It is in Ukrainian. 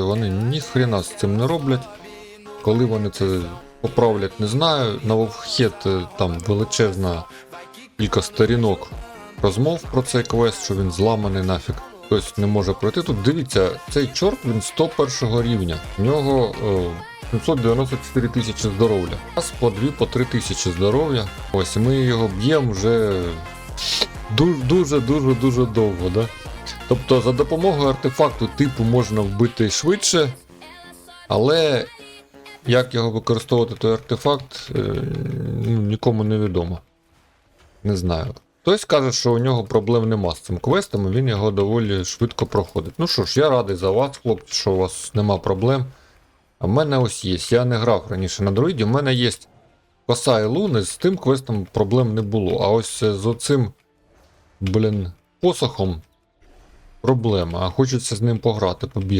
вони ні хрена з цим не роблять. Коли вони це поправлять, не знаю. На Вовхет там величезна кілька сторінок розмов про цей квест, що він зламаний нафіг. Хтось не може пройти. Тут дивіться, цей чорт він 101 рівня. В нього е, 794 тисячі здоров'я. Нас по 2 по 3 тисячі здоров'я. Ось ми його б'ємо вже дуже дуже дуже дуже довго, да? Тобто за допомогою артефакту типу можна вбити швидше, але як його використовувати той артефакт, е, ну, нікому не відомо. Не знаю. Хтось каже, що у нього проблем нема з цим квестом, і він його доволі швидко проходить. Ну що ж, я радий за вас, хлопці, що у вас нема проблем. А в мене ось є. Я не грав раніше на друїді, у мене є коса і луни, з тим квестом проблем не було. А ось е, з оцим, блін, посохом проблема. А хочеться з ним пограти, побігати.